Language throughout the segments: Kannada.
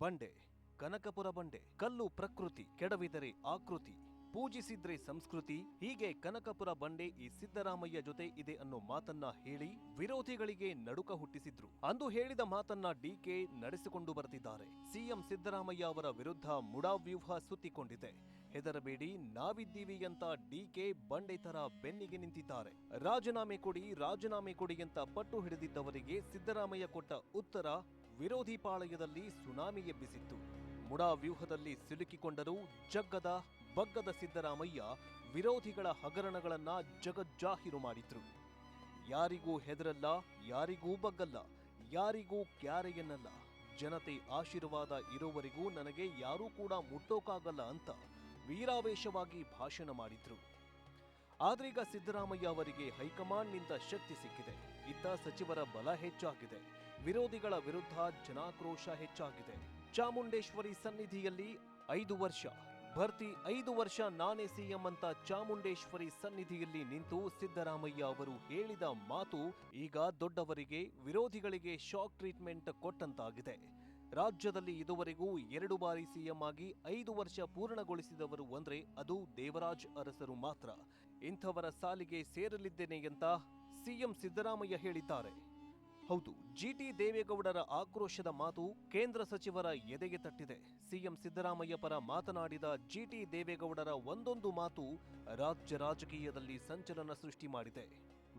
ಬಂಡೆ, ಕನಕಪುರ ಬಂಡೆ, ಕಲ್ಲು ಪ್ರಕೃತಿ, ಕೆಡವಿದರೆ ಆಕೃತಿ, ಪೂಜಿಸಿದ್ರೆ ಸಂಸ್ಕೃತಿ, ಹೀಗೆ ಕನಕಪುರ ಬಂಡೆ ಈ ಸಿದ್ದರಾಮಯ್ಯ ಜೊತೆ ಇದೆ ಅನ್ನೋ ಮಾತನ್ನ ಹೇಳಿ ವಿರೋಧಿಗಳಿಗೆ ನಡುಕ ಹುಟ್ಟಿಸಿದ್ರು. ಅಂದು ಹೇಳಿದ ಮಾತನ್ನ ಡಿಕೆ ನಡೆಸಿಕೊಂಡು ಬರ್ತಿದ್ದಾರೆ. ಸಿಎಂ ಸಿದ್ದರಾಮಯ್ಯ ಅವರ ವಿರುದ್ಧ ಮುಡಾವ್ಯೂಹ ಸುತ್ತಿಕೊಂಡಿದೆ. ಹೆದರಬೇಡಿ, ನಾವಿದ್ದೀವಿ ಅಂತ ಡಿಕೆ ಬಂಡೆ ತರ ಬೆನ್ನಿಗೆ ನಿಂತಿದ್ದಾರೆ. ರಾಜೀನಾಮೆ ಕೊಡಿ ರಾಜೀನಾಮೆ ಕೊಡಿ ಅಂತ ಪಟ್ಟು ಹಿಡಿದಿದ್ದವರಿಗೆ ಸಿದ್ದರಾಮಯ್ಯ ಕೊಟ್ಟ ಉತ್ತರ ವಿರೋಧಿ ಪಾಳಯದಲ್ಲಿ ಸುನಾಮಿ ಎಬ್ಬಿಸಿತ್ತು. ಮುಡಾ ವ್ಯೂಹದಲ್ಲಿ ಸಿಲುಕಿಕೊಂಡರೂ ಜಗ್ಗದ ಬಗ್ಗದ ಸಿದ್ದರಾಮಯ್ಯ ವಿರೋಧಿಗಳ ಹಗರಣಗಳನ್ನ ಜಗಜ್ಜಾಹೀರು ಮಾಡಿದ್ರು. ಯಾರಿಗೂ ಹೆದರಲ್ಲ, ಯಾರಿಗೂ ಬಗ್ಗಲ್ಲ, ಯಾರಿಗೂ ಕ್ಯಾರೆಯನ್ನಲ್ಲ ಜನತೆ ಆಶೀರ್ವಾದ ಇರೋವರೆಗೂ ನನಗೆ ಯಾರೂ ಕೂಡ ಮುಟ್ಟೋಕಾಗಲ್ಲ ಅಂತ ವೀರಾವೇಶವಾಗಿ ಭಾಷಣ ಮಾಡಿದ್ರು. ಆದ್ರೀಗ ಸಿದ್ದರಾಮಯ್ಯ ಅವರಿಗೆ ಹೈಕಮಾಂಡ್ನಿಂದ ಶಕ್ತಿ ಸಿಕ್ಕಿದೆ. ಇತ್ತ ಸಚಿವರ ಬಲ ಹೆಚ್ಚಾಗಿದೆ. ವಿರೋಧಿಗಳ ವಿರುದ್ಧ ಜನಾಕ್ರೋಶ ಹೆಚ್ಚಾಗಿದೆ. ಚಾಮುಂಡೇಶ್ವರಿ ಸನ್ನಿಧಿಯಲ್ಲಿ ಐದು ವರ್ಷ. ಭರ್ತಿ ಐದು ವರ್ಷ ನಾನೇ ಸಿಎಂ ಅಂತ ಚಾಮುಂಡೇಶ್ವರಿ ಸನ್ನಿಧಿಯಲ್ಲಿ ನಿಂತು ಸಿದ್ದರಾಮಯ್ಯ ಅವರು ಹೇಳಿದ ಮಾತು ಈಗ ದೊಡ್ಡವರಿಗೆ, ವಿರೋಧಿಗಳಿಗೆ ಶಾಕ್ ಟ್ರೀಟ್ಮೆಂಟ್ ಕೊಟ್ಟಂತಾಗಿದೆ. ರಾಜ್ಯದಲ್ಲಿ ಇದುವರೆಗೂ ಎರಡು ಬಾರಿ ಸಿಎಂ ಆಗಿ ಐದು ವರ್ಷ ಪೂರ್ಣಗೊಳಿಸಿದವರು ಅಂದ್ರೆ ಅದು ದೇವರಾಜ್ ಅರಸರು ಮಾತ್ರ. ಇಂಥವರ ಸಾಲಿಗೆ ಸೇರಲಿದ್ದೇನೆ ಅಂತ ಸಿಎಂ ಸಿದ್ದರಾಮಯ್ಯ ಹೇಳಿದ್ದಾರೆ. ಹೌದು ಜಿಟಿ ದೇವೇಗೌಡರ ಆಕ್ರೋಶದ ಮಾತು ಕೇಂದ್ರ ಸಚಿವರ ಎದೆಗೆ ತಟ್ಟಿದೆ. ಸಿಎಂ ಸಿದ್ದರಾಮಯ್ಯ ಪರ ಮಾತನಾಡಿದ ಜಿಟಿ ದೇವೇಗೌಡರ ಒಂದೊಂದು ಮಾತು ರಾಜ್ಯ ರಾಜಕೀಯದಲ್ಲಿ ಸಂಚಲನ ಸೃಷ್ಟಿ ಮಾಡಿದೆ.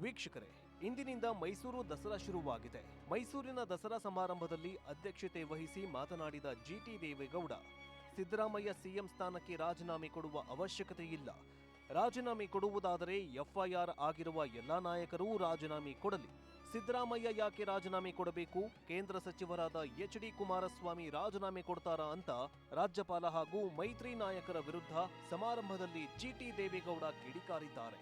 ವೀಕ್ಷಕರೇ, ಇಂದಿನಿಂದ ಮೈಸೂರು ದಸರಾ ಶುರುವಾಗಿದೆ. ಮೈಸೂರಿನ ದಸರಾ ಸಮಾರಂಭದಲ್ಲಿ ಅಧ್ಯಕ್ಷತೆ ವಹಿಸಿ ಮಾತನಾಡಿದ ಜಿಟಿ ದೇವೇಗೌಡ, ಸಿದ್ದರಾಮಯ್ಯ ಸಿಎಂ ಸ್ಥಾನಕ್ಕೆ ರಾಜೀನಾಮೆ ಕೊಡುವ ಅವಶ್ಯಕತೆ ಇಲ್ಲ. ರಾಜೀನಾಮೆ ಕೊಡುವುದಾದರೆ ಎಫ್ಐಆರ್ ಆಗಿರುವ ಎಲ್ಲಾ ನಾಯಕರೂ ರಾಜೀನಾಮೆ ಕೊಡಲಿ. ಸಿದ್ದರಾಮಯ್ಯ ಯಾಕೆ ರಾಜೀನಾಮೆ ಕೊಡಬೇಕು? ಕೇಂದ್ರ ಸಚಿವರಾದ ಎಚ್ ಡಿ ಕುಮಾರಸ್ವಾಮಿ ರಾಜೀನಾಮೆ ಕೊಡ್ತಾರಾ ಅಂತ ರಾಜ್ಯಪಾಲ ಹಾಗೂ ಮೈತ್ರಿ ನಾಯಕರ ವಿರುದ್ಧ ಸಮಾರಂಭದಲ್ಲಿ ಜಿಟಿ ದೇವೇಗೌಡ ಕಿಡಿಕಾರಿದ್ದಾರೆ.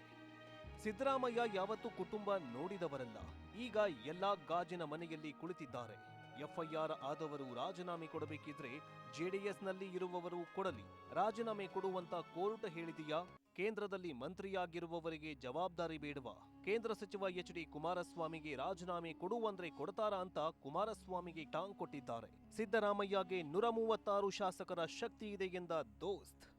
ಸಿದ್ದರಾಮಯ್ಯ ಯಾವತ್ತೂ ಕುಟುಂಬ ನೋಡಿದವರಲ್ಲ. ಈಗ ಎಲ್ಲಾ ಗಾಜಿನ ಮನೆಯಲ್ಲಿ ಕುಳಿತಿದ್ದಾರೆ. ಎಫ್ಐಆರ್ ಆದವರು ರಾಜೀನಾಮೆ ಕೊಡಬೇಕಿದ್ರೆ ಜೆಡಿಎಸ್ನಲ್ಲಿ ಇರುವವರು ಕೊಡಲಿ. ರಾಜೀನಾಮೆ ಕೊಡುವಂತ ಕೋರ್ಟ್ ಹೇಳಿದೆಯಾ, ಕೇಂದ್ರದಲ್ಲಿ ಮಂತ್ರಿಯಾಗಿರುವವರಿಗೆ ಜವಾಬ್ದಾರಿ ಬೇಡವಾ. ಕೇಂದ್ರ ಸಚಿವ ಎಚ್ ಡಿ ಕುಮಾರಸ್ವಾಮಿಗೆ ರಾಜೀನಾಮೆ ಕೊಡುವಂದ್ರೆ ಕೊಡ್ತಾರಾ ಅಂತ ಕುಮಾರಸ್ವಾಮಿಗೆ ಟಾಂಗ್ ಕೊಟ್ಟಿದ್ದಾರೆ. ಸಿದ್ದರಾಮಯ್ಯಗೆ ನೂರ ಮೂವತ್ತಾರು ಶಾಸಕರ ಶಕ್ತಿ ಇದೆ ಎಂದ ದೋಸ್ತ್.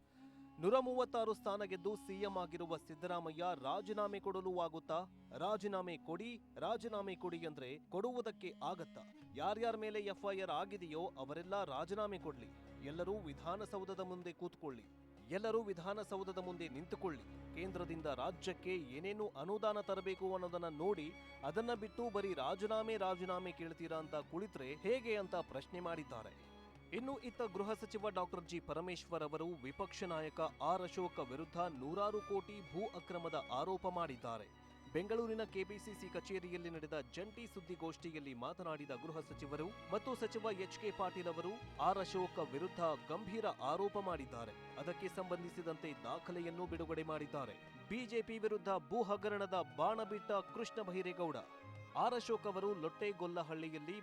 ನೂರ ಮೂವತ್ತಾರು ಸ್ಥಾನ ಗೆದ್ದು ಸಿಎಂ ಆಗಿರುವ ಸಿದ್ದರಾಮಯ್ಯ ರಾಜೀನಾಮೆ ಕೊಡಲು ಆಗುತ್ತಾ? ರಾಜೀನಾಮೆ ಕೊಡಿ ರಾಜೀನಾಮೆ ಕೊಡಿ ಅಂದ್ರೆ ಕೊಡುವುದಕ್ಕೆ ಆಗತ್ತಾ? ಯಾರ್ಯಾರ ಮೇಲೆ ಎಫ್ಐಆರ್ ಆಗಿದೆಯೋ ಅವರೆಲ್ಲ ರಾಜೀನಾಮೆ ಕೊಡ್ಲಿ. ಎಲ್ಲರೂ ವಿಧಾನಸೌಧದ ಮುಂದೆ ಕೂತ್ಕೊಳ್ಳಿ. ಎಲ್ಲರೂ ವಿಧಾನಸೌಧದ ಮುಂದೆ ನಿಂತುಕೊಳ್ಳಿ. ಕೇಂದ್ರದಿಂದ ರಾಜ್ಯಕ್ಕೆ ಏನೇನು ಅನುದಾನ ತರಬೇಕು ಅನ್ನೋದನ್ನ ನೋಡಿ, ಅದನ್ನ ಬಿಟ್ಟು ಬರೀ ರಾಜೀನಾಮೆ ರಾಜೀನಾಮೆ ಕೇಳ್ತೀರಾ ಅಂತ ಕುಳಿತ್ರೆ ಹೇಗೆ ಅಂತ ಪ್ರಶ್ನೆ ಮಾಡಿದ್ದಾರೆ. ಇನ್ನು ಇತ್ತ ಗೃಹ ಸಚಿವ ಡಾಕ್ಟರ್ ಜಿ ಪರಮೇಶ್ವರ್ ಅವರು ವಿಪಕ್ಷ ನಾಯಕ ಆರ್ ಅಶೋಕ ವಿರುದ್ಧ ನೂರಾರು ಕೋಟಿ ಭೂ ಅಕ್ರಮದ ಆರೋಪ ಮಾಡಿದ್ದಾರೆ. ಬೆಂಗಳೂರಿನ ಕೆಪಿಸಿಸಿ ಕಚೇರಿಯಲ್ಲಿ ನಡೆದ ಜಂಟಿ ಸುದ್ದಿಗೋಷ್ಠಿಯಲ್ಲಿ ಮಾತನಾಡಿದ ಗೃಹ ಸಚಿವರು ಮತ್ತು ಸಚಿವ ಎಚ್ ಕೆ ಪಾಟೀಲ್ ಅವರು ಆರ್ ಅಶೋಕ ವಿರುದ್ಧ ಗಂಭೀರ ಆರೋಪ ಮಾಡಿದ್ದಾರೆ. ಅದಕ್ಕೆ ಸಂಬಂಧಿಸಿದಂತೆ ದಾಖಲೆಯನ್ನು ಬಿಡುಗಡೆ ಮಾಡಿದ್ದಾರೆ. ಬಿಜೆಪಿ ವಿರುದ್ಧ ಭೂ ಹಗರಣದ ಬಾಣ ಬಿಟ್ಟ ಕೃಷ್ಣ ಬೈರೇಗೌಡ. ಆರ್ ಅಶೋಕ್ ಅವರು ಲೊಟ್ಟೆಗೊಲ್ಲಹಳ್ಳಿಯಲ್ಲಿ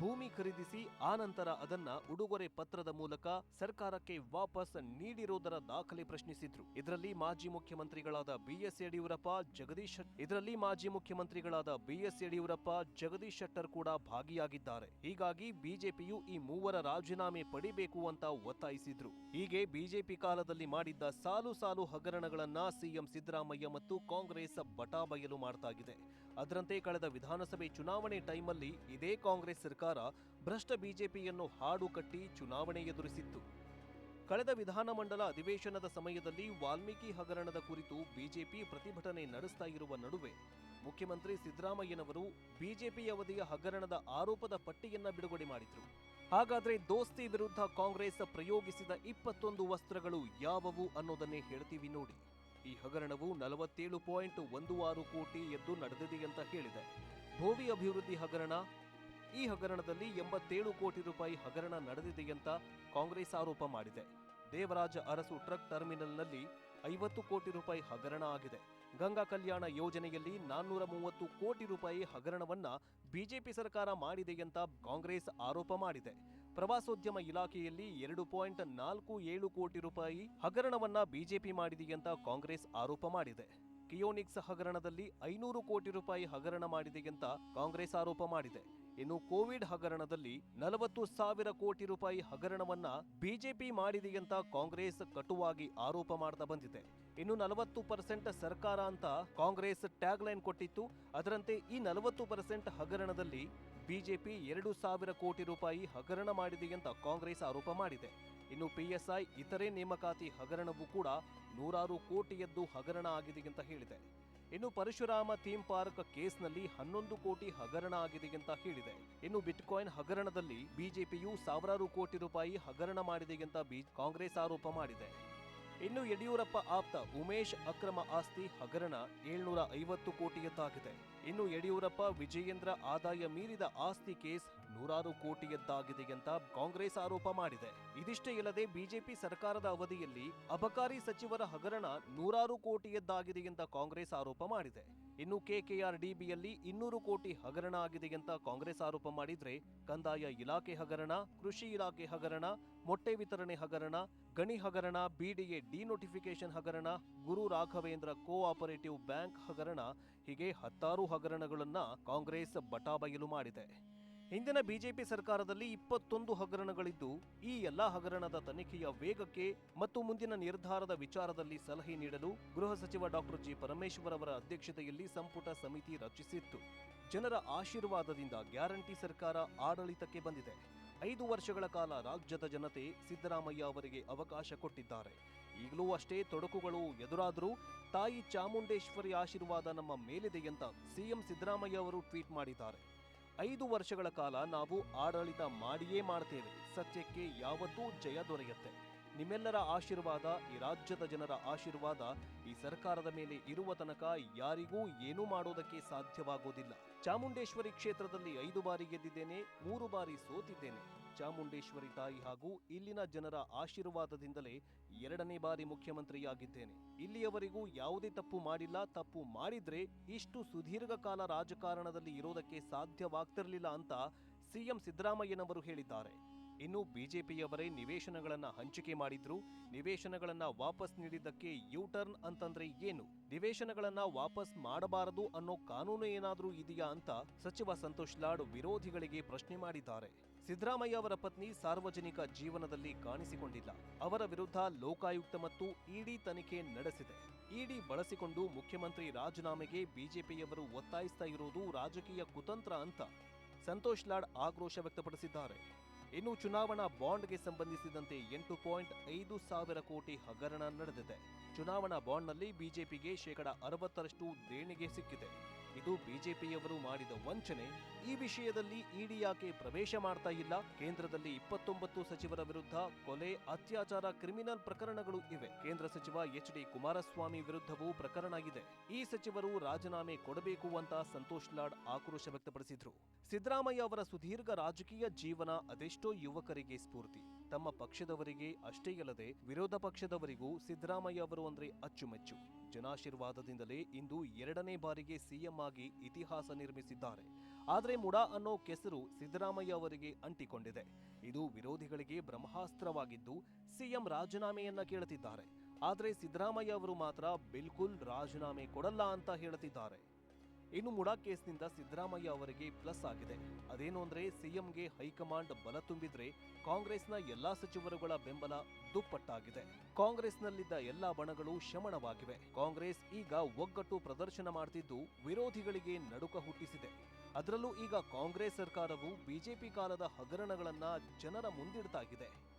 ಭೂಮಿ ಖರೀದಿಸಿ ಆ ನಂತರ ಅದನ್ನ ಉಡುಗೊರೆ ಪತ್ರದ ಮೂಲಕ ಸರ್ಕಾರಕ್ಕೆ ವಾಪಸ್ ನೀಡಿರುವುದರ ದಾಖಲೆ ಪ್ರಶ್ನಿಸಿದ್ರು. ಇದರಲ್ಲಿ ಮಾಜಿ ಮುಖ್ಯಮಂತ್ರಿಗಳಾದ ಬಿಎಸ್ ಯಡಿಯೂರಪ್ಪ ಜಗದೀಶ್ ಇದರಲ್ಲಿ ಮಾಜಿ ಮುಖ್ಯಮಂತ್ರಿಗಳಾದ ಬಿಎಸ್ ಯಡಿಯೂರಪ್ಪ ಜಗದೀಶ್ ಶೆಟ್ಟರ್ ಕೂಡ ಭಾಗಿಯಾಗಿದ್ದಾರೆ. ಹೀಗಾಗಿ ಬಿಜೆಪಿಯು ಈ ಮೂವರ ರಾಜೀನಾಮೆ ಪಡಿಬೇಕು ಅಂತ ಒತ್ತಾಯಿಸಿದ್ರು. ಹೀಗೆ ಬಿಜೆಪಿ ಕಾಲದಲ್ಲಿ ಮಾಡಿದ್ದ ಸಾಲು ಸಾಲು ಹಗರಣಗಳನ್ನ ಸಿಎಂ ಸಿದ್ದರಾಮಯ್ಯ ಮತ್ತು ಕಾಂಗ್ರೆಸ್ ಬಟಾಬಯಲು ಮಾಡ್ತಾಗಿದೆ. ಅದರಂತೆ ಕಳೆದ ವಿಧಾನಸಭೆ ಚುನಾವಣೆ ಟೈಮಲ್ಲಿ ಇದೇ ಕಾಂಗ್ರೆಸ್ ಸರ್ಕಾರ ಭ್ರಷ್ಟ ಬಿಜೆಪಿಯನ್ನು ಹಾಡು ಕಟ್ಟಿ ಚುನಾವಣೆ ಎದುರಿಸಿತ್ತು. ಕಳೆದ ವಿಧಾನಮಂಡಲ ಅಧಿವೇಶನದ ಸಮಯದಲ್ಲಿ ವಾಲ್ಮೀಕಿ ಹಗರಣದ ಕುರಿತು ಬಿಜೆಪಿ ಪ್ರತಿಭಟನೆ ನಡೆಸ್ತಾ ಇರುವ ನಡುವೆ ಮುಖ್ಯಮಂತ್ರಿ ಸಿದ್ದರಾಮಯ್ಯನವರು ಬಿಜೆಪಿ ಅವಧಿಯ ಹಗರಣದ ಆರೋಪದ ಪಟ್ಟಿಯನ್ನ ಬಿಡುಗಡೆ ಮಾಡಿದ್ರು. ಹಾಗಾದ್ರೆ ದೋಸ್ತಿ ವಿರುದ್ಧ ಕಾಂಗ್ರೆಸ್ ಪ್ರಯೋಗಿಸಿದ ಇಪ್ಪತ್ತೊಂದು ವಸ್ತ್ರಗಳು ಯಾವುವು ಅನ್ನೋದನ್ನೇ ಹೇಳ್ತೀವಿ ನೋಡಿ. ಈ ಹಗರಣವು ನಲವತ್ತೇಳು ಪಾಯಿಂಟ್ ಒಂದು ಆರು ಕೋಟಿ ಎದ್ದು ನಡೆದಿದೆ ಅಂತ ಹೇಳಿದೆ. ಭೋವಿ ಅಭಿವೃದ್ಧಿ ಹಗರಣ ಈ ಹಗರಣದಲ್ಲಿ ಎಂಬತ್ತೇಳು ಕೋಟಿ ರೂಪಾಯಿ ಹಗರಣ ನಡೆದಿದೆ ಅಂತ ಕಾಂಗ್ರೆಸ್ ಆರೋಪ ಮಾಡಿದೆ. ದೇವರಾಜ ಅರಸು ಟ್ರಕ್ ಟರ್ಮಿನಲ್ನಲ್ಲಿ ಐವತ್ತು ಕೋಟಿ ರೂಪಾಯಿ ಹಗರಣ ಆಗಿದೆ. ಗಂಗಾ ಕಲ್ಯಾಣ ಯೋಜನೆಯಲ್ಲಿ ನಾನ್ನೂರ ಮೂವತ್ತು ಕೋಟಿ ರೂಪಾಯಿ ಹಗರಣವನ್ನ ಬಿಜೆಪಿ ಸರ್ಕಾರ ಮಾಡಿದೆ ಅಂತ ಕಾಂಗ್ರೆಸ್ ಆರೋಪ ಮಾಡಿದೆ. ಪ್ರವಾಸೋದ್ಯಮ ಇಲಾಖೆಯಲ್ಲಿ ಎರಡು ಪಾಯಿಂಟ್ ನಾಲ್ಕು ಏಳು ಕೋಟಿ ರೂಪಾಯಿ ಹಗರಣವನ್ನ ಬಿಜೆಪಿ ಮಾಡಿದೆ ಅಂತ ಕಾಂಗ್ರೆಸ್ ಆರೋಪ ಮಾಡಿದೆ. ಕಿಯೋನಿಕ್ಸ್ ಹಗರಣದಲ್ಲಿ ಐನೂರು ಕೋಟಿ ರೂಪಾಯಿ ಹಗರಣ ಮಾಡಿದೆ ಅಂತ ಕಾಂಗ್ರೆಸ್ ಆರೋಪ ಮಾಡಿದೆ. ಇನ್ನು ಕೋವಿಡ್ ಹಗರಣದಲ್ಲಿ ನಲವತ್ತು ಸಾವಿರ ಕೋಟಿ ರೂಪಾಯಿ ಹಗರಣವನ್ನ ಬಿಜೆಪಿ ಮಾಡಿದೆಯಂತ ಕಾಂಗ್ರೆಸ್ ಕಟುವಾಗಿ ಆರೋಪ ಮಾಡ್ತಾ ಬಂದಿದೆ. ಇನ್ನು ನಲವತ್ತು ಪರ್ಸೆಂಟ್ ಸರ್ಕಾರ ಅಂತ ಕಾಂಗ್ರೆಸ್ ಟ್ಯಾಗ್ ಲೈನ್ ಕೊಟ್ಟಿತ್ತು. ಅದರಂತೆ ಈ ನಲವತ್ತು ಪರ್ಸೆಂಟ್ ಹಗರಣದಲ್ಲಿ ಬಿಜೆಪಿ ಎರಡು ಸಾವಿರ ಕೋಟಿ ರೂಪಾಯಿ ಹಗರಣ ಮಾಡಿದೆಯಂತ ಕಾಂಗ್ರೆಸ್ ಆರೋಪ ಮಾಡಿದೆ. ಇನ್ನು ಪಿಎಸ್ಐ ಇತರೆ ನೇಮಕಾತಿ ಹಗರಣವೂ ಕೂಡ ನೂರಾರು ಕೋಟಿಯದ್ದು ಹಗರಣ ಆಗಿದೆ ಅಂತ ಹೇಳಿದೆ. ಇನ್ನು ಪರಶುರಾಮ ಥೀಮ್ ಪಾರ್ಕ್ ಕೇಸ್ನಲ್ಲಿ ಹನ್ನೊಂದು ಕೋಟಿ ಹಗರಣ ಆಗಿದೆ ಅಂತ ಹೇಳಿದೆ. ಇನ್ನು ಬಿಟ್ಕಾಯಿನ್ ಹಗರಣದಲ್ಲಿ ಬಿಜೆಪಿಯು ಸಾವಿರಾರು ಕೋಟಿ ರೂಪಾಯಿ ಹಗರಣ ಮಾಡಿದೆ ಅಂತ ಕಾಂಗ್ರೆಸ್ ಆರೋಪ ಮಾಡಿದೆ. ಇನ್ನು ಯಡಿಯೂರಪ್ಪ ಆಪ್ತ ಉಮೇಶ್ ಅಕ್ರಮ ಆಸ್ತಿ ಹಗರಣ ಏಳ್ನೂರ ಐವತ್ತು ಕೋಟಿಯದ್ದಾಗಿದೆ. ಇನ್ನು ಯಡಿಯೂರಪ್ಪ ವಿಜಯೇಂದ್ರ ಆದಾಯ ಮೀರಿದ ಆಸ್ತಿ ಕೇಸ್ ನೂರಾರು ಕೋಟಿಯದ್ದಾಗಿದೆ ಅಂತ ಕಾಂಗ್ರೆಸ್ ಆರೋಪ ಮಾಡಿದೆ. ಇದಿಷ್ಟೇ ಇಲ್ಲದೆ ಬಿಜೆಪಿ ಸರ್ಕಾರದ ಅವಧಿಯಲ್ಲಿ ಅಬಕಾರಿ ಸಚಿವರ ಹಗರಣ ನೂರಾರು ಕೋಟಿಯದ್ದಾಗಿದೆ ಅಂತ ಕಾಂಗ್ರೆಸ್ ಆರೋಪ ಮಾಡಿದೆ. ಇನ್ನು ಕೆಕೆಆರ್ ಡಿಬಿಯಲ್ಲಿ ಇನ್ನೂರು ಕೋಟಿ ಹಗರಣ ಆಗಿದೆ ಅಂತ ಕಾಂಗ್ರೆಸ್ ಆರೋಪ ಮಾಡಿದ್ರೆ ಕಂದಾಯ ಇಲಾಖೆ ಹಗರಣ, ಕೃಷಿ ಇಲಾಖೆ ಹಗರಣ, ಮೊಟ್ಟೆ ವಿತರಣೆ ಹಗರಣ, ಗಣಿ ಹಗರಣ, ಬಿಡಿಎ ಡಿನೋಟಿಫಿಕೇಶನ್ ಹಗರಣ, Guru Raghavendra cooperative bank ಹಗರಣ ಹೀಗೆ ಹತ್ತಾರು ಹಗರಣಗಳನ್ನ ಕಾಂಗ್ರೆಸ್ ಬಟಾಬಯಲು ಮಾಡಿದೆ. ಹಿಂದಿನ ಬಿಜೆಪಿ ಸರ್ಕಾರದಲ್ಲಿ ಇಪ್ಪತ್ತೊಂದು ಹಗರಣಗಳಿದ್ದು, ಈ ಎಲ್ಲಾ ಹಗರಣದ ತನಿಖೆಯ ವೇಗಕ್ಕೆ ಮತ್ತು ಮುಂದಿನ ನಿರ್ಧಾರದ ವಿಚಾರದಲ್ಲಿ ಸಲಹೆ ನೀಡಲು ಗೃಹ ಸಚಿವ ಡಾಕ್ಟರ್ ಜಿ ಪರಮೇಶ್ವರ್ ಅವರ ಅಧ್ಯಕ್ಷತೆಯಲ್ಲಿ ಸಂಪುಟ ಸಮಿತಿ ರಚಿಸಿತ್ತು. ಜನರ ಆಶೀರ್ವಾದದಿಂದ ಗ್ಯಾರಂಟಿ ಸರ್ಕಾರ ಆಡಳಿತಕ್ಕೆ ಬಂದಿದೆ. ಐದು ವರ್ಷಗಳ ಕಾಲ ರಾಜ್ಯದ ಜನತೆ ಸಿದ್ದರಾಮಯ್ಯ ಅವರಿಗೆ ಅವಕಾಶ ಕೊಟ್ಟಿದ್ದಾರೆ. ಈಗಲೂ ಅಷ್ಟೇ ತೊಡಕುಗಳು ಎದುರಾದರೂ ತಾಯಿ ಚಾಮುಂಡೇಶ್ವರಿ ಆಶೀರ್ವಾದ ನಮ್ಮ ಮೇಲಿದೆ ಅಂತ ಸಿಎಂ ಸಿದ್ದರಾಮಯ್ಯ ಅವರು ಟ್ವೀಟ್ ಮಾಡಿದ್ದಾರೆ. ಐದು ವರ್ಷಗಳ ಕಾಲ ನಾವು ಆಡಳಿತ ಮಾಡಿಯೇ ಮಾಡ್ತೇವೆ. ಸತ್ಯಕ್ಕೆ ಯಾವತ್ತೂ ಜಯ ದೊರೆಯುತ್ತೆ. ನಿಮ್ಮೆಲ್ಲರ ಆಶೀರ್ವಾದ, ಈ ರಾಜ್ಯದ ಜನರ ಆಶೀರ್ವಾದ, ಈ ಸರ್ಕಾರದ ಮೇಲೆ ಇರುವ ತನಕ ಯಾರಿಗೂ ಏನೂ ಮಾಡೋದಕ್ಕೆ ಸಾಧ್ಯವಾಗೋದಿಲ್ಲ. ಚಾಮುಂಡೇಶ್ವರಿ ಕ್ಷೇತ್ರದಲ್ಲಿ ಐದು ಬಾರಿ ಗೆದ್ದಿದ್ದೇನೆ, ಮೂರು ಬಾರಿ ಸೋತಿದ್ದೇನೆ. ಚಾಮುಂಡೇಶ್ವರಿ ತಾಯಿ ಹಾಗೂ ಇಲ್ಲಿನ ಜನರ ಆಶೀರ್ವಾದದಿಂದಲೇ ಎರಡನೇ ಬಾರಿ ಮುಖ್ಯಮಂತ್ರಿಯಾಗಿದ್ದೇನೆ. ಇಲ್ಲಿಯವರೆಗೂ ಯಾವುದೇ ತಪ್ಪು ಮಾಡಿಲ್ಲ, ತಪ್ಪು ಮಾಡಿದ್ರೆ ಇಷ್ಟು ಸುದೀರ್ಘ ಕಾಲ ರಾಜಕಾರಣದಲ್ಲಿ ಇರೋದಕ್ಕೆ ಸಾಧ್ಯವಾಗ್ತಿರ್ಲಿಲ್ಲ ಅಂತ ಸಿಎಂ ಸಿದ್ದರಾಮಯ್ಯನವರು ಹೇಳಿದ್ದಾರೆ. ಇನ್ನು ಬಿಜೆಪಿಯವರೇ ನಿವೇಶನಗಳನ್ನ ಹಂಚಿಕೆ ಮಾಡಿದ್ರು. ನಿವೇಶನಗಳನ್ನ ವಾಪಸ್ ನೀಡಿದ್ದಕ್ಕೆ ಯೂ ಟರ್ನ್ ಅಂತಂದ್ರೆ ಏನು? ನಿವೇಶನಗಳನ್ನ ವಾಪಸ್ ಮಾಡಬಾರದು ಅನ್ನೋ ಕಾನೂನು ಏನಾದ್ರೂ ಇದೆಯಾ ಅಂತ ಸಚಿವ ಸಂತೋಷ್ ಲಾಡ್ ವಿರೋಧಿಗಳಿಗೆ ಪ್ರಶ್ನೆ ಮಾಡಿದ್ದಾರೆ. ಸಿದ್ದರಾಮಯ್ಯ ಅವರ ಪತ್ನಿ ಸಾರ್ವಜನಿಕ ಜೀವನದಲ್ಲಿ ಕಾಣಿಸಿಕೊಂಡಿಲ್ಲ. ಅವರ ವಿರುದ್ಧ ಲೋಕಾಯುಕ್ತ ಮತ್ತು ಇಡಿ ತನಿಖೆ ನಡೆಸಿದೆ. ಇಡಿ ಬಳಸಿಕೊಂಡು ಮುಖ್ಯಮಂತ್ರಿ ರಾಜೀನಾಮೆಗೆ ಬಿಜೆಪಿಯವರು ಒತ್ತಾಯಿಸ್ತಾ ಇರುವುದು ರಾಜಕೀಯ ಕುತಂತ್ರ ಅಂತ ಸಂತೋಷ್ ಲಾಡ್ ಆಕ್ರೋಶ ವ್ಯಕ್ತಪಡಿಸಿದ್ದಾರೆ. ಇನ್ನು ಚುನಾವಣಾ ಬಾಂಡ್ಗೆ ಸಂಬಂಧಿಸಿದಂತೆ ಎಂಟು ಪಾಯಿಂಟ್ ಐದು ಸಾವಿರ ಕೋಟಿ ಹಗರಣ ನಡೆದಿದೆ. ಚುನಾವಣಾ ಬಾಂಡ್ನಲ್ಲಿ ಬಿಜೆಪಿಗೆ ಶೇಕಡ ಅರವತ್ತರಷ್ಟು ದೇಣಿಗೆ ಸಿಕ್ಕಿದೆ. ಇದು ಬಿಜೆಪಿಯವರು ಮಾಡಿದ ವಂಚನೆ. ಈ ವಿಷಯದಲ್ಲಿ ಇಡಿ ಯಾಕೆ ಪ್ರವೇಶ ಮಾಡ್ತಾ ಇಲ್ಲ? ಕೇಂದ್ರದಲ್ಲಿ ಇಪ್ಪತ್ತೊಂಬತ್ತು ಸಚಿವರ ವಿರುದ್ಧ ಕೊಲೆ, ಅತ್ಯಾಚಾರ, ಕ್ರಿಮಿನಲ್ ಪ್ರಕರಣಗಳು ಇವೆ. ಕೇಂದ್ರ ಸಚಿವ ಎಚ್ ಡಿ ಕುಮಾರಸ್ವಾಮಿ ವಿರುದ್ಧವೂ ಪ್ರಕರಣ ಇದೆ ಈ ಸಚಿವರು ರಾಜೀನಾಮೆ ಕೊಡಬೇಕು ಅಂತ ಸಂತೋಷ್ ಲಾಡ್ ಆಕ್ರೋಶ ವ್ಯಕ್ತಪಡಿಸಿದ್ರು. ಸಿದ್ದರಾಮಯ್ಯ ಅವರ ಸುದೀರ್ಘ ರಾಜಕೀಯ ಜೀವನ ಅದೆಷ್ಟೋ ಯುವಕರಿಗೆ ಸ್ಫೂರ್ತಿ. ತಮ್ಮ ಪಕ್ಷದವರಿಗೆ ಅಷ್ಟೇ ಅಲ್ಲದೆ ವಿರೋಧ ಪಕ್ಷದವರಿಗೂ ಸಿದ್ದರಾಮಯ್ಯ ಅವರು ಅಂದ್ರೆ ಅಚ್ಚುಮೆಚ್ಚು. ಜನಾಶೀರ್ವಾದದಿಂದಲೇ ಇಂದು ಎರಡನೇ ಬಾರಿಗೆ ಸಿಎಂ ಆಗಿ ಇತಿಹಾಸ ನಿರ್ಮಿಸಿದ್ದಾರೆ. ಆದರೆ ಮುಡಾ ಅನ್ನೋ ಕೆಸರು ಸಿದ್ದರಾಮಯ್ಯ ಅವರಿಗೆ ಅಂಟಿಕೊಂಡಿದೆ. ಇದು ವಿರೋಧಿಗಳಿಗೆ ಬ್ರಹ್ಮಾಸ್ತ್ರವಾಗಿದ್ದು ಸಿಎಂ ರಾಜೀನಾಮೆಯನ್ನ ಕೇಳುತ್ತಿದ್ದಾರೆ ಆದರೆ ಸಿದ್ದರಾಮಯ್ಯ ಅವರು ಮಾತ್ರ ಬಿಲ್ಕುಲ್ ರಾಜೀನಾಮೆ ಕೊಡಲ್ಲ ಅಂತ ಹೇಳುತ್ತಿದ್ದಾರೆ ಇನ್ನು ಮುಡಾ ಕೇಸ್ನಿಂದ ಸಿದ್ದರಾಮಯ್ಯ ಅವರಿಗೆ ಪ್ಲಸ್ ಆಗಿದೆ. ಅದೇನು ಅಂದ್ರೆ ಸಿಎಂಗೆ ಹೈಕಮಾಂಡ್ ಬಲ ತುಂಬಿದ್ರೆ ಕಾಂಗ್ರೆಸ್ನ ಎಲ್ಲಾ ಸಚಿವರುಗಳ ಬೆಂಬಲ ದುಪ್ಪಟ್ಟಾಗಿದೆ. ಕಾಂಗ್ರೆಸ್ನಲ್ಲಿದ್ದ ಎಲ್ಲಾ ಬಣಗಳು ಶಮನವಾಗಿವೆ. ಕಾಂಗ್ರೆಸ್ ಈಗ ಒಗ್ಗಟ್ಟು ಪ್ರದರ್ಶನ ಮಾಡ್ತಿದ್ದು ವಿರೋಧಿಗಳಿಗೆ ನಡುಕ ಹುಟ್ಟಿಸಿದೆ. ಅದರಲ್ಲೂ ಈಗ ಕಾಂಗ್ರೆಸ್ ಸರ್ಕಾರವು ಬಿಜೆಪಿ ಕಾಲದ ಹಗರಣಗಳನ್ನ ಜನರ ಮುಂದಿಡ್ತಾಗಿದೆ